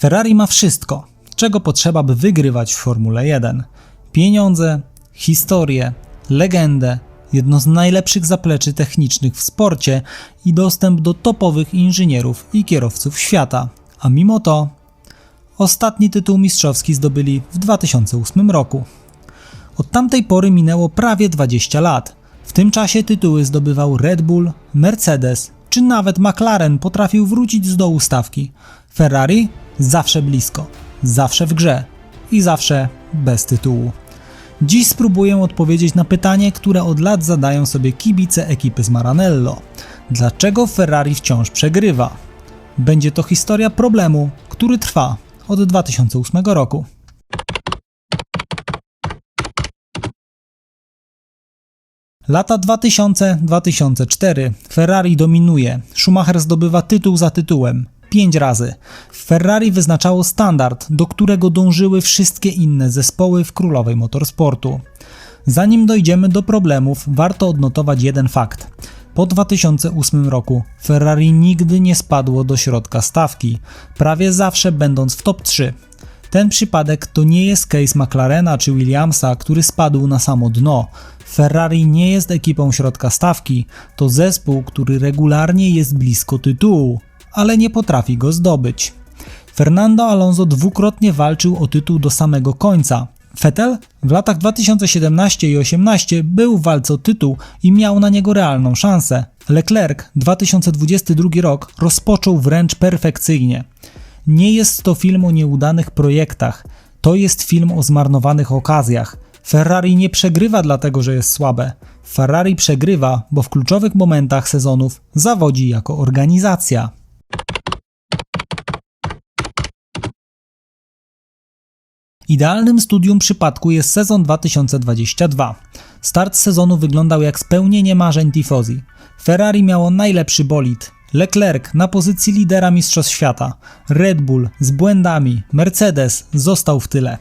Ferrari ma wszystko, czego potrzeba, by wygrywać w Formule 1. Pieniądze, historię, legendę, jedno z najlepszych zapleczy technicznych w sporcie i dostęp do topowych inżynierów i kierowców świata. A mimo to ostatni tytuł mistrzowski zdobyli w 2008 roku. Od tamtej pory minęło prawie 20 lat. W tym czasie tytuły zdobywał Red Bull, Mercedes czy nawet McLaren potrafił wrócić z dołu stawki. Ferrari zawsze blisko, zawsze w grze i zawsze bez tytułu. Dziś spróbuję odpowiedzieć na pytanie, które od lat zadają sobie kibice ekipy z Maranello. Dlaczego Ferrari wciąż przegrywa? Będzie to historia problemu, który trwa od 2008 roku. Lata 2000-2004 Ferrari dominuje, Schumacher zdobywa tytuł za tytułem, pięć razy. Ferrari wyznaczało standard, do którego dążyły wszystkie inne zespoły w królowej motorsportu. Zanim dojdziemy do problemów, warto odnotować jeden fakt. Po 2008 roku Ferrari nigdy nie spadło do środka stawki, prawie zawsze będąc w top 3. Ten przypadek to nie jest case McLarena czy Williamsa, który spadł na samo dno. Ferrari nie jest ekipą środka stawki, to zespół, który regularnie jest blisko tytułu, ale nie potrafi go zdobyć. Fernando Alonso dwukrotnie walczył o tytuł do samego końca. Vettel w latach 2017 i 2018 był w walce o tytuł i miał na niego realną szansę. Leclerc 2022 rok rozpoczął wręcz perfekcyjnie. Nie jest to film o nieudanych projektach, to jest film o zmarnowanych okazjach. Ferrari nie przegrywa dlatego, że jest słabe. Ferrari przegrywa, bo w kluczowych momentach sezonów zawodzi jako organizacja. Idealnym studium przypadku jest sezon 2022. Start sezonu wyglądał jak spełnienie marzeń Tifosi. Ferrari miało najlepszy bolid. Leclerc na pozycji lidera Mistrzostw Świata. Red Bull z błędami. Mercedes został w tyle.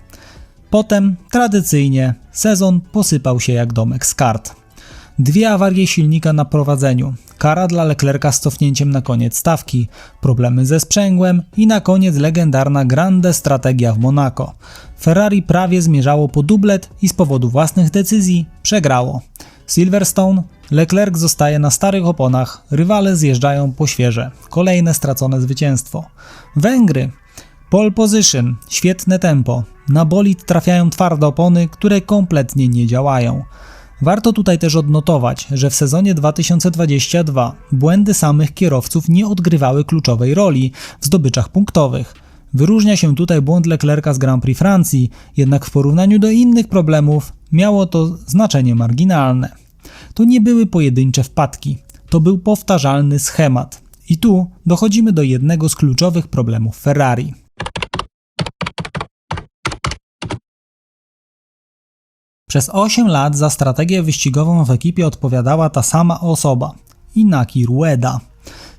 Potem, tradycyjnie, sezon posypał się jak domek z kart. Dwie awarie silnika na prowadzeniu, kara dla Leclerca z cofnięciem na koniec stawki, problemy ze sprzęgłem i na koniec legendarna grande strategia w Monaco. Ferrari prawie zmierzało po dublet i z powodu własnych decyzji przegrało. Silverstone, Leclerc zostaje na starych oponach, rywale zjeżdżają po świeże. Kolejne stracone zwycięstwo. Węgry, Pole position, świetne tempo. Na bolid trafiają twarde opony, które kompletnie nie działają. Warto tutaj też odnotować, że w sezonie 2022 błędy samych kierowców nie odgrywały kluczowej roli w zdobyczach punktowych. Wyróżnia się tutaj błąd Leclerca z Grand Prix Francji, jednak w porównaniu do innych problemów miało to znaczenie marginalne. To nie były pojedyncze wpadki, to był powtarzalny schemat. I tu dochodzimy do jednego z kluczowych problemów Ferrari. Przez 8 lat za strategię wyścigową w ekipie odpowiadała ta sama osoba Inaki Rueda.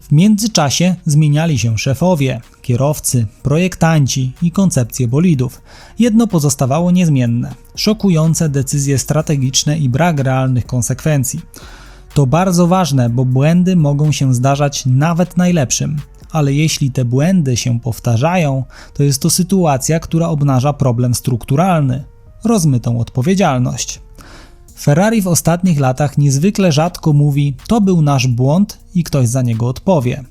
W międzyczasie zmieniali się szefowie, kierowcy, projektanci i koncepcje bolidów. Jedno pozostawało niezmienne szokujące decyzje strategiczne i brak realnych konsekwencji. To bardzo ważne, bo błędy mogą się zdarzać nawet najlepszym, ale jeśli te błędy się powtarzają, to jest to sytuacja, która obnaża problem strukturalny rozmytą odpowiedzialność. Ferrari w ostatnich latach niezwykle rzadko mówi: To był nasz błąd i ktoś za niego odpowie.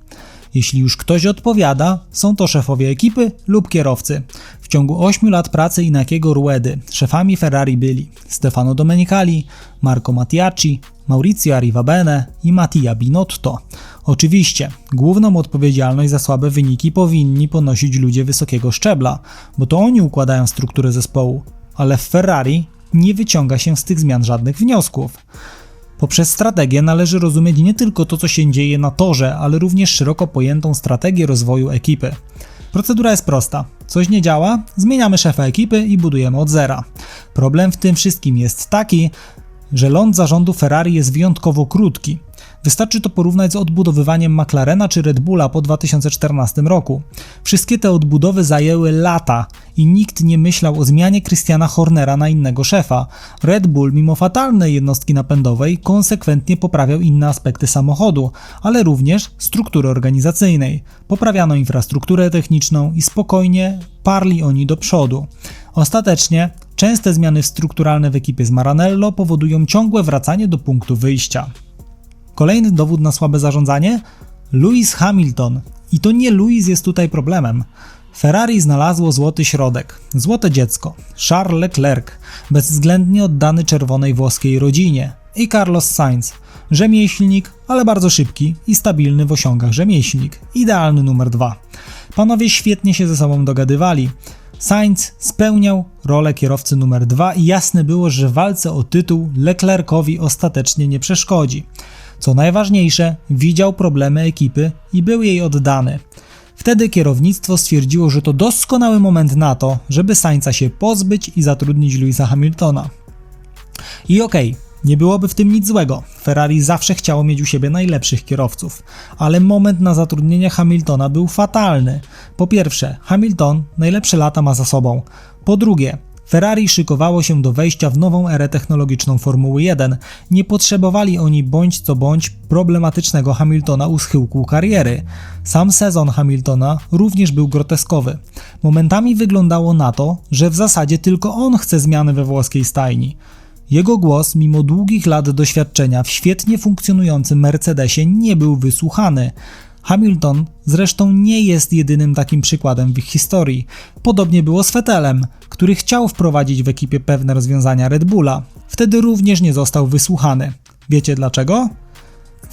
Jeśli już ktoś odpowiada, są to szefowie ekipy lub kierowcy. W ciągu 8 lat pracy Inakiego Ruedy szefami Ferrari byli Stefano Domenicali, Marco Mattiacci, Maurizio Arrivabene i Mattia Binotto. Oczywiście, główną odpowiedzialność za słabe wyniki powinni ponosić ludzie wysokiego szczebla, bo to oni układają strukturę zespołu, ale w Ferrari nie wyciąga się z tych zmian żadnych wniosków. Poprzez strategię należy rozumieć nie tylko to, co się dzieje na torze, ale również szeroko pojętą strategię rozwoju ekipy. Procedura jest prosta. Coś nie działa, zmieniamy szefa ekipy i budujemy od zera. Problem w tym wszystkim jest taki, że ląd zarządu Ferrari jest wyjątkowo krótki. Wystarczy to porównać z odbudowywaniem McLarena czy Red Bulla po 2014 roku. Wszystkie te odbudowy zajęły lata i nikt nie myślał o zmianie Christiana Hornera na innego szefa. Red Bull, mimo fatalnej jednostki napędowej, konsekwentnie poprawiał inne aspekty samochodu, ale również struktury organizacyjnej. Poprawiano infrastrukturę techniczną i spokojnie parli oni do przodu. Ostatecznie częste zmiany strukturalne w ekipie z Maranello powodują ciągłe wracanie do punktu wyjścia. Kolejny dowód na słabe zarządzanie? Lewis Hamilton. I to nie Lewis jest tutaj problemem. Ferrari znalazło złoty środek, złote dziecko, Charles Leclerc, bezwzględnie oddany czerwonej włoskiej rodzinie, i Carlos Sainz, rzemieślnik, ale bardzo szybki i stabilny w osiągach rzemieślnik, idealny numer dwa. Panowie świetnie się ze sobą dogadywali. Sainz spełniał rolę kierowcy numer dwa i jasne było, że walce o tytuł Leclercowi ostatecznie nie przeszkodzi. Co najważniejsze, widział problemy ekipy i był jej oddany. Wtedy kierownictwo stwierdziło, że to doskonały moment na to, żeby Sainza się pozbyć i zatrudnić Louisa Hamiltona. I okej, okay, nie byłoby w tym nic złego. Ferrari zawsze chciało mieć u siebie najlepszych kierowców, ale moment na zatrudnienie Hamiltona był fatalny. Po pierwsze, Hamilton najlepsze lata ma za sobą. Po drugie, Ferrari szykowało się do wejścia w nową erę technologiczną Formuły 1. Nie potrzebowali oni bądź co bądź problematycznego Hamiltona u schyłku kariery. Sam sezon Hamiltona również był groteskowy. Momentami wyglądało na to, że w zasadzie tylko on chce zmiany we włoskiej stajni. Jego głos, mimo długich lat doświadczenia w świetnie funkcjonującym Mercedesie, nie był wysłuchany. Hamilton zresztą nie jest jedynym takim przykładem w ich historii. Podobnie było z Vettelem, który chciał wprowadzić w ekipie pewne rozwiązania Red Bulla. Wtedy również nie został wysłuchany. Wiecie dlaczego?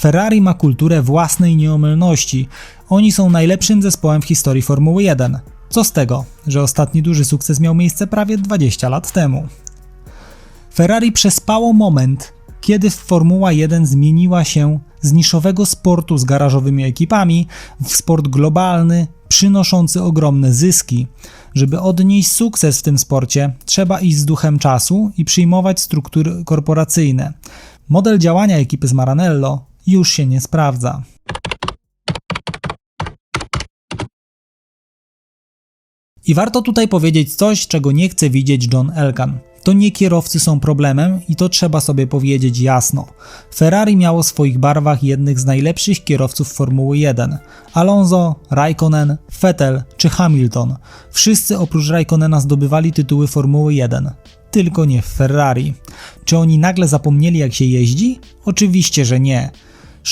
Ferrari ma kulturę własnej nieomylności. Oni są najlepszym zespołem w historii Formuły 1. Co z tego, że ostatni duży sukces miał miejsce prawie 20 lat temu? Ferrari przespało moment, kiedy Formuła 1 zmieniła się z niszowego sportu z garażowymi ekipami w sport globalny, przynoszący ogromne zyski. Żeby odnieść sukces w tym sporcie, trzeba iść z duchem czasu i przyjmować struktury korporacyjne. Model działania ekipy z Maranello już się nie sprawdza. I warto tutaj powiedzieć coś, czego nie chce widzieć John Elkan. To nie kierowcy są problemem i to trzeba sobie powiedzieć jasno. Ferrari miało w swoich barwach jednych z najlepszych kierowców Formuły 1. Alonso, Raikkonen, Vettel czy Hamilton. Wszyscy oprócz Raikkonena zdobywali tytuły Formuły 1 tylko nie w Ferrari. Czy oni nagle zapomnieli jak się jeździ? Oczywiście, że nie.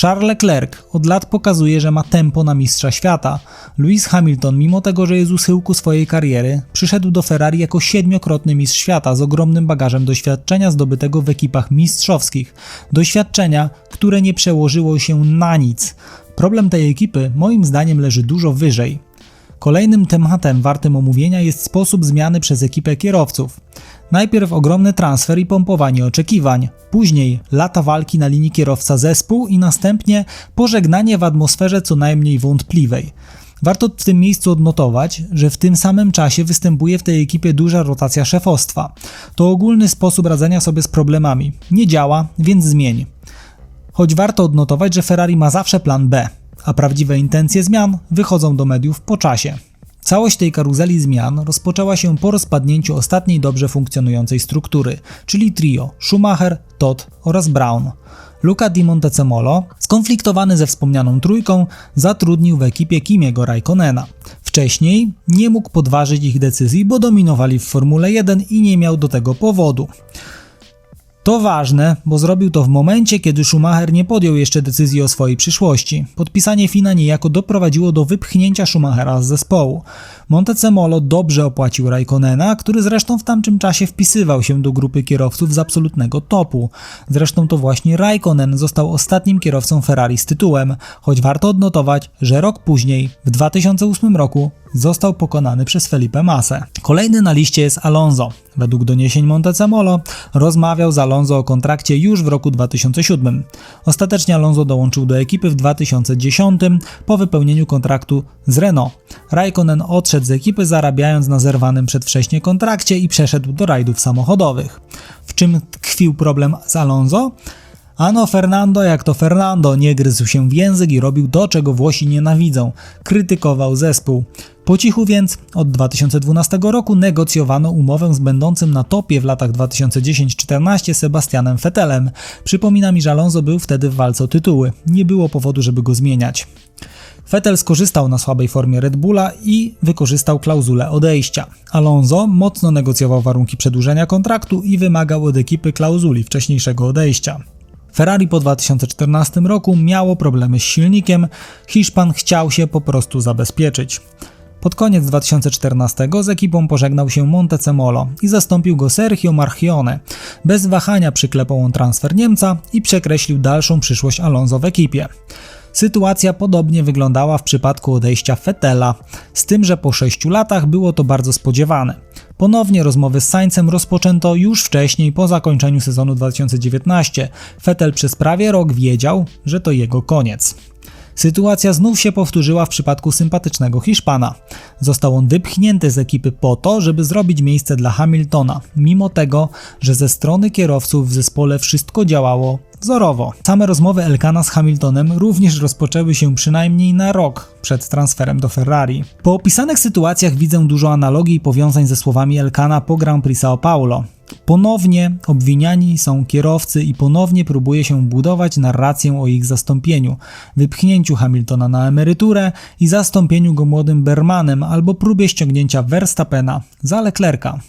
Charles Leclerc od lat pokazuje, że ma tempo na mistrza świata. Lewis Hamilton, mimo tego, że jest u schyłku swojej kariery, przyszedł do Ferrari jako siedmiokrotny mistrz świata z ogromnym bagażem doświadczenia zdobytego w ekipach mistrzowskich. Doświadczenia, które nie przełożyło się na nic. Problem tej ekipy moim zdaniem leży dużo wyżej. Kolejnym tematem wartym omówienia jest sposób zmiany przez ekipę kierowców. Najpierw ogromny transfer i pompowanie oczekiwań, później lata walki na linii kierowca-zespół i następnie pożegnanie w atmosferze co najmniej wątpliwej. Warto w tym miejscu odnotować, że w tym samym czasie występuje w tej ekipie duża rotacja szefostwa. To ogólny sposób radzenia sobie z problemami. Nie działa, więc zmień. Choć warto odnotować, że Ferrari ma zawsze plan B, a prawdziwe intencje zmian wychodzą do mediów po czasie. Całość tej karuzeli zmian rozpoczęła się po rozpadnięciu ostatniej dobrze funkcjonującej struktury, czyli trio Schumacher, Todd oraz Brown. Luca Di Montezemolo, skonfliktowany ze wspomnianą trójką, zatrudnił w ekipie Kimiego Raikkonena. Wcześniej nie mógł podważyć ich decyzji, bo dominowali w Formule 1 i nie miał do tego powodu. To ważne, bo zrobił to w momencie, kiedy Schumacher nie podjął jeszcze decyzji o swojej przyszłości. Podpisanie Fina niejako doprowadziło do wypchnięcia Schumachera z zespołu. Montezemolo dobrze opłacił Raikkonena, który zresztą w tamtym czasie wpisywał się do grupy kierowców z absolutnego topu. Zresztą to właśnie Raikkonen został ostatnim kierowcą Ferrari z tytułem, choć warto odnotować, że rok później, w 2008 roku, został pokonany przez Felipe Massa. Kolejny na liście jest Alonso. Według doniesień Montezemolo rozmawiał z Alonso o kontrakcie już w roku 2007. Ostatecznie Alonso dołączył do ekipy w 2010 po wypełnieniu kontraktu z Renault. Raikkonen odszedł z ekipy zarabiając na zerwanym przedwcześnie kontrakcie i przeszedł do rajdów samochodowych. W czym tkwił problem z Alonso? Ano Fernando jak to Fernando, nie gryzł się w język i robił to, czego Włosi nienawidzą. Krytykował zespół. Po cichu więc od 2012 roku negocjowano umowę z będącym na topie w latach 2010-14 Sebastianem Vettelem. Przypomina mi, że Alonso był wtedy w walce o tytuły. Nie było powodu, żeby go zmieniać. Vettel skorzystał na słabej formie Red Bulla i wykorzystał klauzulę odejścia. Alonso mocno negocjował warunki przedłużenia kontraktu i wymagał od ekipy klauzuli wcześniejszego odejścia. Ferrari po 2014 roku miało problemy z silnikiem, Hiszpan chciał się po prostu zabezpieczyć. Pod koniec 2014 z ekipą pożegnał się Montecemolo i zastąpił go Sergio Marchione. Bez wahania przyklepał on transfer Niemca i przekreślił dalszą przyszłość Alonso w ekipie. Sytuacja podobnie wyglądała w przypadku odejścia Fetela, z tym, że po 6 latach było to bardzo spodziewane. Ponownie rozmowy z Saincem rozpoczęto już wcześniej po zakończeniu sezonu 2019. Fetel przez prawie rok wiedział, że to jego koniec. Sytuacja znów się powtórzyła w przypadku sympatycznego Hiszpana. Został on wypchnięty z ekipy po to, żeby zrobić miejsce dla Hamiltona, mimo tego, że ze strony kierowców w zespole wszystko działało wzorowo. Same rozmowy Elkana z Hamiltonem również rozpoczęły się przynajmniej na rok przed transferem do Ferrari. Po opisanych sytuacjach widzę dużo analogii i powiązań ze słowami Elkana po Grand Prix São Paulo. Ponownie obwiniani są kierowcy i ponownie próbuje się budować narrację o ich zastąpieniu, wypchnięciu Hamiltona na emeryturę i zastąpieniu go młodym Bermanem albo próbie ściągnięcia Verstappena za Leclerca.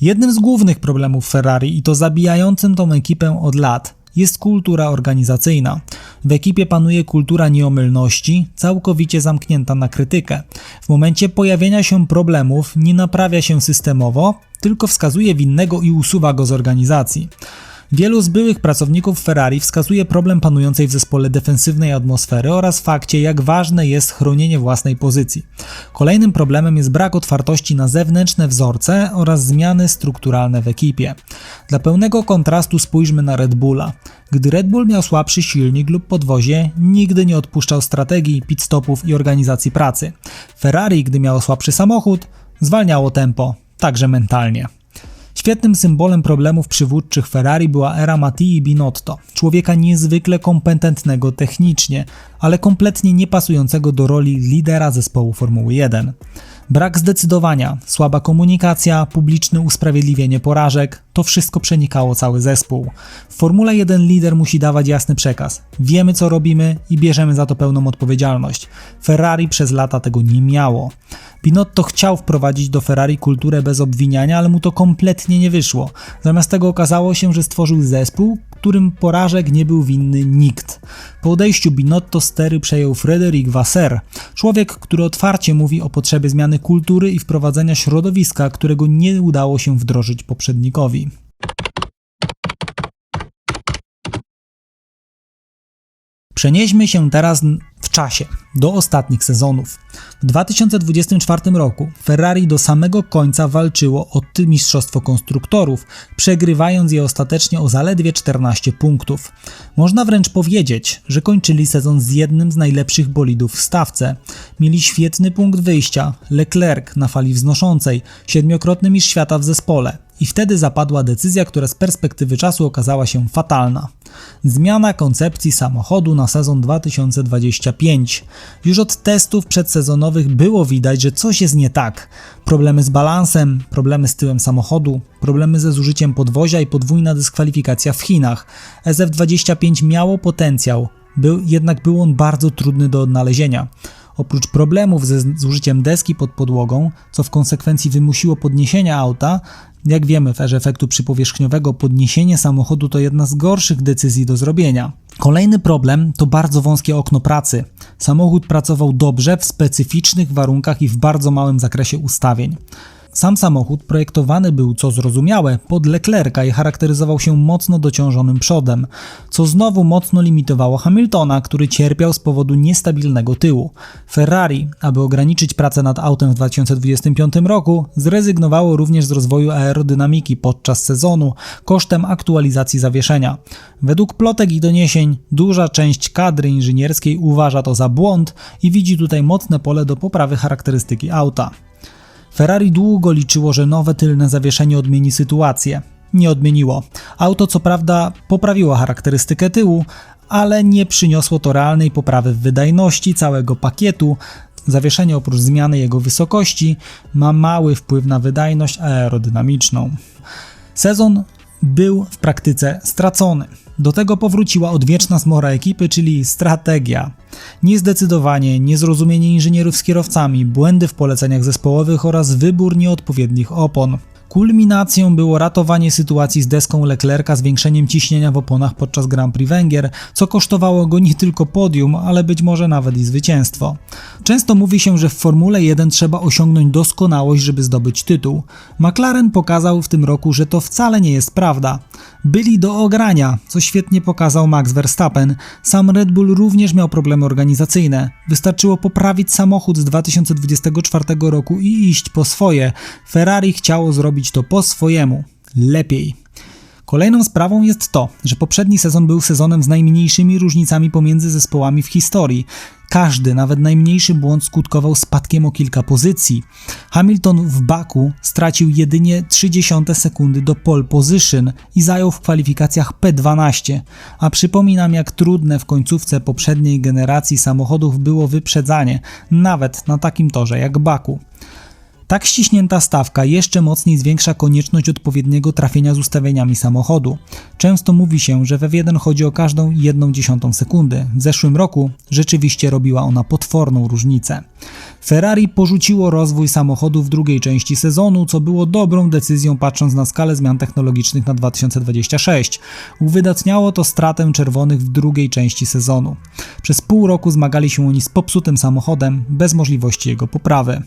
Jednym z głównych problemów Ferrari i to zabijającym tą ekipę od lat jest kultura organizacyjna. W ekipie panuje kultura nieomylności, całkowicie zamknięta na krytykę. W momencie pojawienia się problemów nie naprawia się systemowo, tylko wskazuje winnego i usuwa go z organizacji. Wielu z byłych pracowników Ferrari wskazuje problem panującej w zespole defensywnej atmosfery oraz fakcie, jak ważne jest chronienie własnej pozycji. Kolejnym problemem jest brak otwartości na zewnętrzne wzorce oraz zmiany strukturalne w ekipie. Dla pełnego kontrastu spójrzmy na Red Bulla. Gdy Red Bull miał słabszy silnik lub podwozie, nigdy nie odpuszczał strategii, pit stopów i organizacji pracy. Ferrari, gdy miało słabszy samochód, zwalniało tempo, także mentalnie. Świetnym symbolem problemów przywódczych Ferrari była era Mattii Binotto, człowieka niezwykle kompetentnego technicznie, ale kompletnie niepasującego do roli lidera zespołu Formuły 1. Brak zdecydowania, słaba komunikacja, publiczne usprawiedliwienie porażek to wszystko przenikało cały zespół. W Formule 1 lider musi dawać jasny przekaz. Wiemy co robimy i bierzemy za to pełną odpowiedzialność. Ferrari przez lata tego nie miało. Binotto chciał wprowadzić do Ferrari kulturę bez obwiniania, ale mu to kompletnie nie wyszło. Zamiast tego okazało się, że stworzył zespół, którym porażek nie był winny nikt. Po odejściu Binotto stery przejął Frederic Vasser, człowiek, który otwarcie mówi o potrzebie zmiany kultury i wprowadzenia środowiska, którego nie udało się wdrożyć poprzednikowi. Przenieśmy się teraz w czasie, do ostatnich sezonów. W 2024 roku Ferrari do samego końca walczyło o mistrzostwo konstruktorów, przegrywając je ostatecznie o zaledwie 14 punktów. Można wręcz powiedzieć, że kończyli sezon z jednym z najlepszych bolidów w stawce. Mieli świetny punkt wyjścia, Leclerc na fali wznoszącej, siedmiokrotny mistrz świata w zespole, i wtedy zapadła decyzja, która z perspektywy czasu okazała się fatalna. Zmiana koncepcji samochodu na sezon 2025. Już od testów przedsezonowych było widać, że coś jest nie tak. Problemy z balansem, problemy z tyłem samochodu, problemy ze zużyciem podwozia i podwójna dyskwalifikacja w Chinach. SF25 miało potencjał, był, jednak był on bardzo trudny do odnalezienia. Oprócz problemów ze zużyciem deski pod podłogą, co w konsekwencji wymusiło podniesienie auta, jak wiemy w erze efektu przypowierzchniowego, podniesienie samochodu to jedna z gorszych decyzji do zrobienia. Kolejny problem to bardzo wąskie okno pracy. Samochód pracował dobrze w specyficznych warunkach i w bardzo małym zakresie ustawień. Sam samochód projektowany był, co zrozumiałe, pod Leclerca i charakteryzował się mocno dociążonym przodem, co znowu mocno limitowało Hamiltona, który cierpiał z powodu niestabilnego tyłu. Ferrari, aby ograniczyć pracę nad autem w 2025 roku, zrezygnowało również z rozwoju aerodynamiki podczas sezonu kosztem aktualizacji zawieszenia. Według plotek i doniesień, duża część kadry inżynierskiej uważa to za błąd i widzi tutaj mocne pole do poprawy charakterystyki auta. Ferrari długo liczyło, że nowe tylne zawieszenie odmieni sytuację. Nie odmieniło. Auto co prawda poprawiło charakterystykę tyłu, ale nie przyniosło to realnej poprawy w wydajności całego pakietu. Zawieszenie oprócz zmiany jego wysokości ma mały wpływ na wydajność aerodynamiczną. Sezon był w praktyce stracony. Do tego powróciła odwieczna zmora ekipy, czyli strategia. Niezdecydowanie, niezrozumienie inżynierów z kierowcami, błędy w poleceniach zespołowych oraz wybór nieodpowiednich opon. Kulminacją było ratowanie sytuacji z deską Leclerca zwiększeniem ciśnienia w oponach podczas Grand Prix Węgier, co kosztowało go nie tylko podium, ale być może nawet i zwycięstwo. Często mówi się, że w Formule 1 trzeba osiągnąć doskonałość, żeby zdobyć tytuł. McLaren pokazał w tym roku, że to wcale nie jest prawda. Byli do ogrania, co świetnie pokazał Max Verstappen. Sam Red Bull również miał problemy organizacyjne. Wystarczyło poprawić samochód z 2024 roku i iść po swoje. Ferrari chciało zrobić to po swojemu. Lepiej. Kolejną sprawą jest to, że poprzedni sezon był sezonem z najmniejszymi różnicami pomiędzy zespołami w historii. Każdy, nawet najmniejszy błąd skutkował spadkiem o kilka pozycji. Hamilton w Baku stracił jedynie 0,3 sekundy do pole position i zajął w kwalifikacjach P12, a przypominam jak trudne w końcówce poprzedniej generacji samochodów było wyprzedzanie, nawet na takim torze jak Baku. Tak ściśnięta stawka jeszcze mocniej zwiększa konieczność odpowiedniego trafienia z ustawieniami samochodu. Często mówi się, że we F1 chodzi o każdą jedną dziesiątą sekundy. W zeszłym roku rzeczywiście robiła ona potworną różnicę. Ferrari porzuciło rozwój samochodu w drugiej części sezonu, co było dobrą decyzją patrząc na skalę zmian technologicznych na 2026. Uwydatniało to stratę czerwonych w drugiej części sezonu. Przez pół roku zmagali się oni z popsutym samochodem, bez możliwości jego poprawy.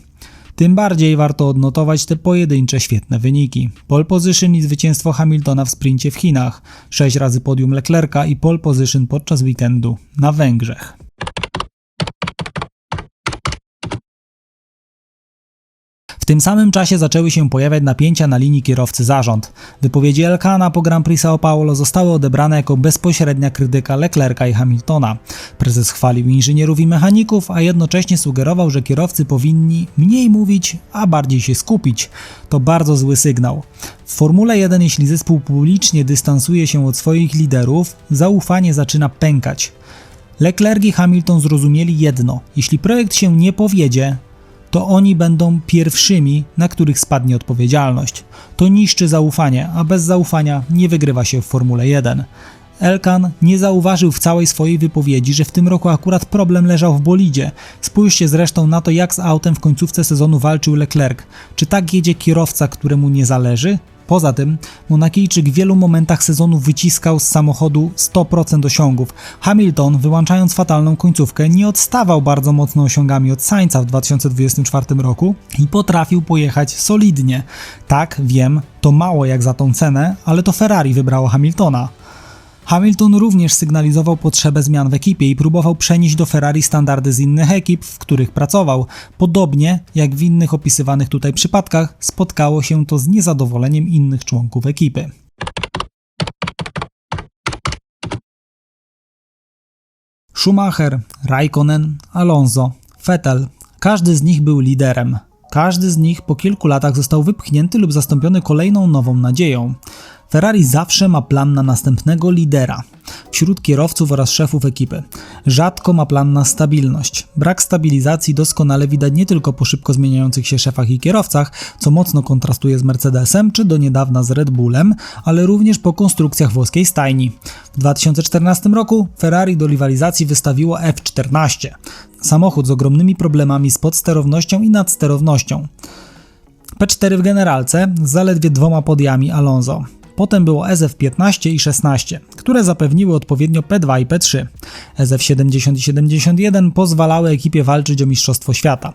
Tym bardziej warto odnotować te pojedyncze świetne wyniki. Pole position i zwycięstwo Hamiltona w sprincie w Chinach, 6 razy podium Leclerca i pole position podczas weekendu na Węgrzech. W tym samym czasie zaczęły się pojawiać napięcia na linii kierowcy-zarząd. Wypowiedzi Elkana po Grand Prix São Paulo zostały odebrane jako bezpośrednia krytyka Leclerca i Hamiltona. Prezes chwalił inżynierów i mechaników, a jednocześnie sugerował, że kierowcy powinni mniej mówić, a bardziej się skupić. To bardzo zły sygnał. W Formule 1, jeśli zespół publicznie dystansuje się od swoich liderów, zaufanie zaczyna pękać. Leclerc i Hamilton zrozumieli jedno: jeśli projekt się nie powiedzie, to oni będą pierwszymi, na których spadnie odpowiedzialność. To niszczy zaufanie, a bez zaufania nie wygrywa się w Formule 1. Elkan nie zauważył w całej swojej wypowiedzi, że w tym roku akurat problem leżał w bolidzie. Spójrzcie zresztą na to, jak z autem w końcówce sezonu walczył Leclerc. Czy tak jedzie kierowca, któremu nie zależy? Poza tym, Monakijczyk w wielu momentach sezonu wyciskał z samochodu 100% osiągów. Hamilton, wyłączając fatalną końcówkę, nie odstawał bardzo mocno osiągami od Sainza w 2024 roku i potrafił pojechać solidnie. Tak, wiem, to mało jak za tą cenę, ale to Ferrari wybrało Hamiltona. Hamilton również sygnalizował potrzebę zmian w ekipie i próbował przenieść do Ferrari standardy z innych ekip, w których pracował. Podobnie jak w innych opisywanych tutaj przypadkach, spotkało się to z niezadowoleniem innych członków ekipy. Schumacher, Raikkonen, Alonso, Vettel każdy z nich był liderem. Każdy z nich po kilku latach został wypchnięty lub zastąpiony kolejną nową nadzieją. Ferrari zawsze ma plan na następnego lidera wśród kierowców oraz szefów ekipy. Rzadko ma plan na stabilność. Brak stabilizacji doskonale widać nie tylko po szybko zmieniających się szefach i kierowcach, co mocno kontrastuje z Mercedesem czy do niedawna z Red Bullem, ale również po konstrukcjach włoskiej stajni. W 2014 roku Ferrari do rywalizacji wystawiło F14. Samochód z ogromnymi problemami z podsterownością i nadsterownością. P4 w generalce z zaledwie dwoma podiami Alonso. Potem było SF15 i 16, które zapewniły odpowiednio P2 i P3. SF70 i 71 pozwalały ekipie walczyć o Mistrzostwo Świata.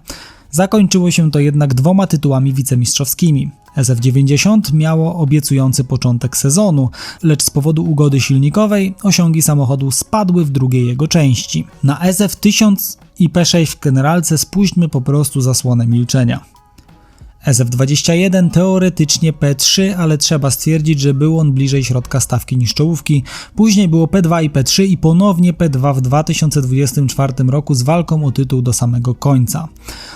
Zakończyło się to jednak dwoma tytułami wicemistrzowskimi. SF90 miało obiecujący początek sezonu, lecz z powodu ugody silnikowej osiągi samochodu spadły w drugiej jego części. Na SF1000 i P6 w generalce spuśćmy po prostu zasłonę milczenia. SF21 teoretycznie P3, ale trzeba stwierdzić, że był on bliżej środka stawki niż czołówki. Później było P2 i P3 i ponownie P2 w 2024 roku z walką o tytuł do samego końca.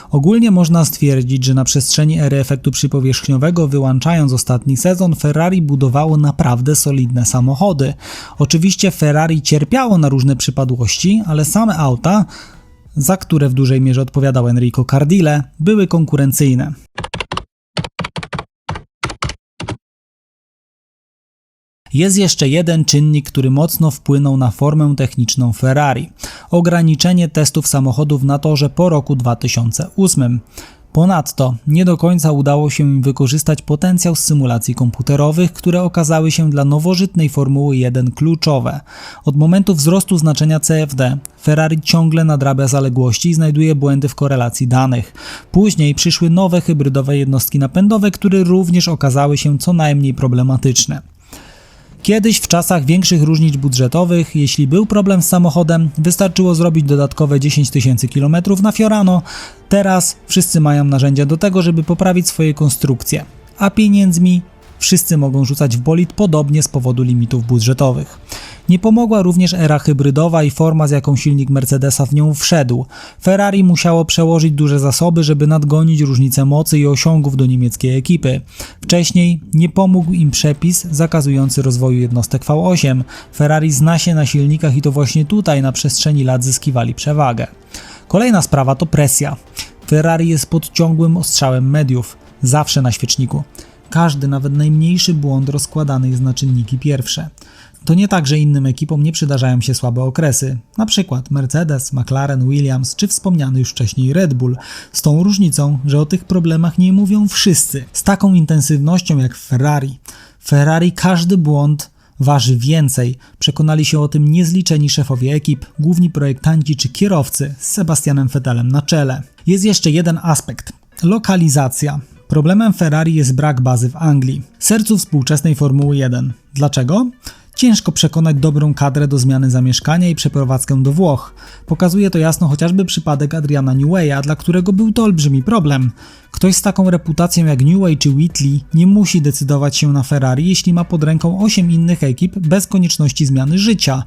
Ogólnie można stwierdzić, że na przestrzeni ery efektu przypowierzchniowego, wyłączając ostatni sezon, Ferrari budowało naprawdę solidne samochody. Oczywiście Ferrari cierpiało na różne przypadłości, ale same auta za które w dużej mierze odpowiadał Enrico Cardile, były konkurencyjne. Jest jeszcze jeden czynnik, który mocno wpłynął na formę techniczną Ferrari ograniczenie testów samochodów na torze po roku 2008. Ponadto nie do końca udało się im wykorzystać potencjał z symulacji komputerowych, które okazały się dla nowożytnej Formuły 1 kluczowe. Od momentu wzrostu znaczenia CFD Ferrari ciągle nadrabia zaległości i znajduje błędy w korelacji danych. Później przyszły nowe hybrydowe jednostki napędowe, które również okazały się co najmniej problematyczne. Kiedyś w czasach większych różnic budżetowych, jeśli był problem z samochodem, wystarczyło zrobić dodatkowe 10 tysięcy kilometrów na Fiorano. Teraz wszyscy mają narzędzia do tego, żeby poprawić swoje konstrukcje, a pieniędzmi wszyscy mogą rzucać w bolid podobnie z powodu limitów budżetowych. Nie pomogła również era hybrydowa i forma, z jaką silnik Mercedesa w nią wszedł. Ferrari musiało przełożyć duże zasoby, żeby nadgonić różnice mocy i osiągów do niemieckiej ekipy. Wcześniej nie pomógł im przepis zakazujący rozwoju jednostek V8. Ferrari zna się na silnikach i to właśnie tutaj na przestrzeni lat zyskiwali przewagę. Kolejna sprawa to presja. Ferrari jest pod ciągłym ostrzałem mediów, zawsze na świeczniku. Każdy, nawet najmniejszy błąd rozkładany jest na czynniki pierwsze. To nie tak, że innym ekipom nie przydarzają się słabe okresy, na przykład Mercedes, McLaren, Williams czy wspomniany już wcześniej Red Bull, z tą różnicą, że o tych problemach nie mówią wszyscy, z taką intensywnością jak w Ferrari. Ferrari każdy błąd waży więcej. Przekonali się o tym niezliczeni szefowie ekip, główni projektanci czy kierowcy z Sebastianem Vettelem na czele. Jest jeszcze jeden aspekt. Lokalizacja. Problemem Ferrari jest brak bazy w Anglii, sercu współczesnej Formuły 1. Dlaczego? Ciężko przekonać dobrą kadrę do zmiany zamieszkania i przeprowadzkę do Włoch. Pokazuje to jasno chociażby przypadek Adriana Newaya, dla którego był to olbrzymi problem. Ktoś z taką reputacją jak Newey czy Whitley nie musi decydować się na Ferrari, jeśli ma pod ręką 8 innych ekip bez konieczności zmiany życia.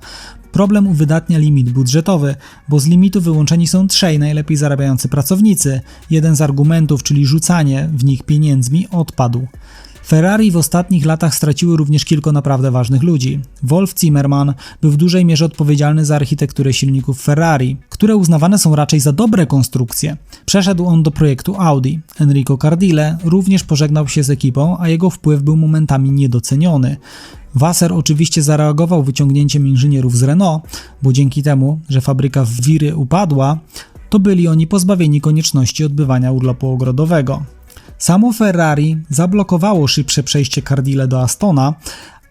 Problem uwydatnia limit budżetowy, bo z limitu wyłączeni są trzej najlepiej zarabiający pracownicy. Jeden z argumentów, czyli rzucanie w nich pieniędzmi, odpadł. Ferrari w ostatnich latach straciły również kilku naprawdę ważnych ludzi. Wolf Zimmermann był w dużej mierze odpowiedzialny za architekturę silników Ferrari, które uznawane są raczej za dobre konstrukcje. Przeszedł on do projektu Audi. Enrico Cardile również pożegnał się z ekipą, a jego wpływ był momentami niedoceniony. Wasser oczywiście zareagował wyciągnięciem inżynierów z Renault, bo dzięki temu, że fabryka w Wiry upadła, to byli oni pozbawieni konieczności odbywania urlopu ogrodowego. Samo Ferrari zablokowało szybsze przejście Cardile do Astona,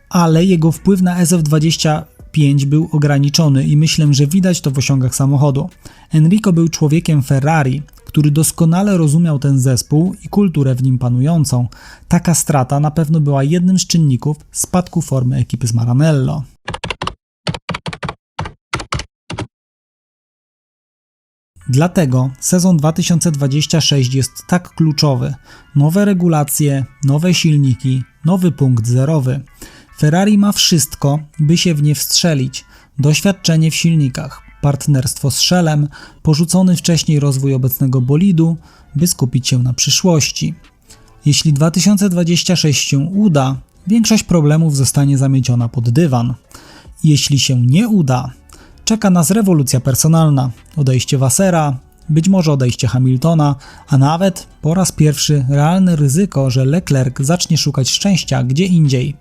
ale jego wpływ na SF25 był ograniczony i myślę, że widać to w osiągach samochodu. Enrico był człowiekiem Ferrari, który doskonale rozumiał ten zespół i kulturę w nim panującą. Taka strata na pewno była jednym z czynników spadku formy ekipy z Maranello. Dlatego sezon 2026 jest tak kluczowy. Nowe regulacje, nowe silniki, nowy punkt zerowy. Ferrari ma wszystko, by się w nie wstrzelić. Doświadczenie w silnikach, partnerstwo z Shellem, porzucony wcześniej rozwój obecnego bolidu, by skupić się na przyszłości. Jeśli 2026 się uda, większość problemów zostanie zamieciona pod dywan. Jeśli się nie uda, czeka nas rewolucja personalna, odejście Wassera, być może odejście Hamiltona, a nawet po raz pierwszy realne ryzyko, że Leclerc zacznie szukać szczęścia gdzie indziej.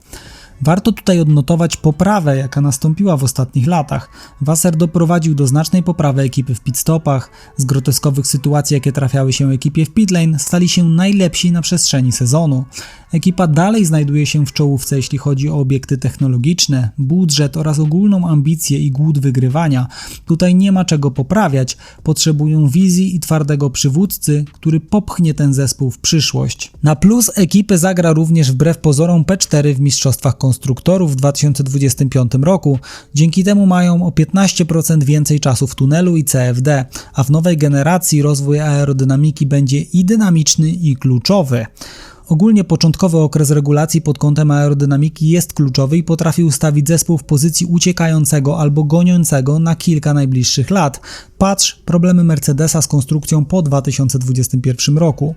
Warto tutaj odnotować poprawę, jaka nastąpiła w ostatnich latach. Wasser doprowadził do znacznej poprawy ekipy w pitstopach, z groteskowych sytuacji, jakie trafiały się ekipie w pitlane, stali się najlepsi na przestrzeni sezonu. Ekipa dalej znajduje się w czołówce, jeśli chodzi o obiekty technologiczne, budżet oraz ogólną ambicję i głód wygrywania. Tutaj nie ma czego poprawiać. Potrzebują wizji i twardego przywódcy, który popchnie ten zespół w przyszłość. Na plus ekipy zagra również wbrew pozorom P4 w Mistrzostwach Konstruktorów w 2025 roku. Dzięki temu mają o 15% więcej czasu w tunelu i CFD, a w nowej generacji rozwój aerodynamiki będzie i dynamiczny i kluczowy. Ogólnie początkowy okres regulacji pod kątem aerodynamiki jest kluczowy i potrafi ustawić zespół w pozycji uciekającego albo goniącego na kilka najbliższych lat. Patrz problemy Mercedesa z konstrukcją po 2021 roku.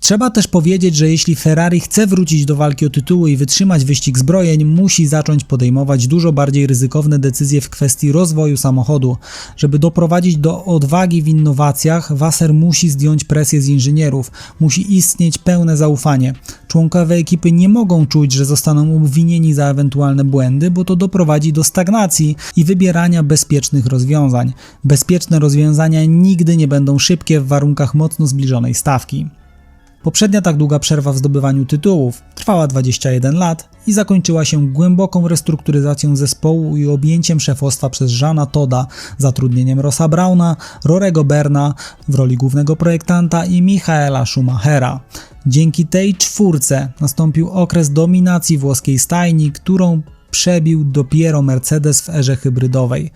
Trzeba też powiedzieć, że jeśli Ferrari chce wrócić do walki o tytuły i wytrzymać wyścig zbrojeń, musi zacząć podejmować dużo bardziej ryzykowne decyzje w kwestii rozwoju samochodu. Żeby doprowadzić do odwagi w innowacjach, Wasser musi zdjąć presję z inżynierów, musi istnieć pełne zaufanie. Członkowie ekipy nie mogą czuć, że zostaną obwinieni za ewentualne błędy, bo to doprowadzi do stagnacji i wybierania bezpiecznych rozwiązań. Bezpieczne rozwiązania nigdy nie będą szybkie w warunkach mocno zbliżonej stawki. Poprzednia tak długa przerwa w zdobywaniu tytułów trwała 21 lat i zakończyła się głęboką restrukturyzacją zespołu i objęciem szefostwa przez Jeana Toda, zatrudnieniem Rossa Brauna, Rorego Berna w roli głównego projektanta i Michaela Schumachera. Dzięki tej czwórce nastąpił okres dominacji włoskiej stajni, którą przebił dopiero Mercedes w erze hybrydowej.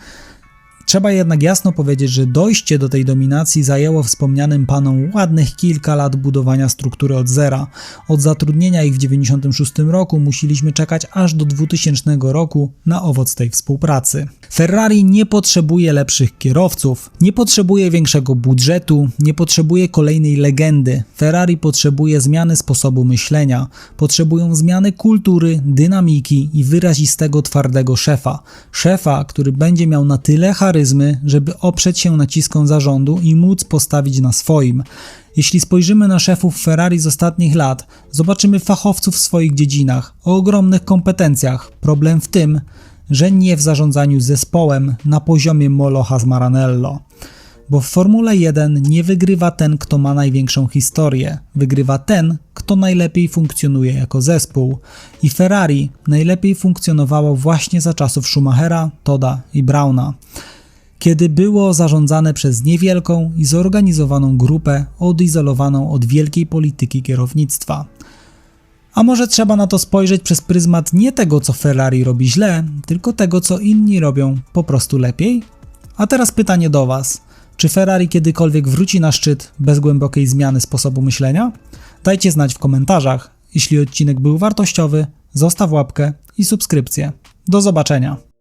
Trzeba jednak jasno powiedzieć, że dojście do tej dominacji zajęło wspomnianym panom ładnych kilka lat budowania struktury od zera. Od zatrudnienia ich w 1996 roku musieliśmy czekać aż do 2000 roku na owoc tej współpracy. Ferrari nie potrzebuje lepszych kierowców, nie potrzebuje większego budżetu, nie potrzebuje kolejnej legendy. Ferrari potrzebuje zmiany sposobu myślenia, potrzebują zmiany kultury, dynamiki i wyrazistego, twardego szefa. Szefa, który będzie miał na tyle charyzmy, charyzmy, żeby oprzeć się naciskom zarządu i móc postawić na swoim. Jeśli spojrzymy na szefów Ferrari z ostatnich lat, zobaczymy fachowców w swoich dziedzinach, o ogromnych kompetencjach. Problem w tym, że nie w zarządzaniu zespołem na poziomie Molocha z Maranello. Bo w Formule 1 nie wygrywa ten, kto ma największą historię. Wygrywa ten, kto najlepiej funkcjonuje jako zespół. I Ferrari najlepiej funkcjonowało właśnie za czasów Schumachera, Toda i Brauna kiedy było zarządzane przez niewielką i zorganizowaną grupę odizolowaną od wielkiej polityki kierownictwa. A może trzeba na to spojrzeć przez pryzmat nie tego, co Ferrari robi źle, tylko tego, co inni robią po prostu lepiej? A teraz pytanie do Was. Czy Ferrari kiedykolwiek wróci na szczyt bez głębokiej zmiany sposobu myślenia? Dajcie znać w komentarzach. Jeśli odcinek był wartościowy, zostaw łapkę i subskrypcję. Do zobaczenia.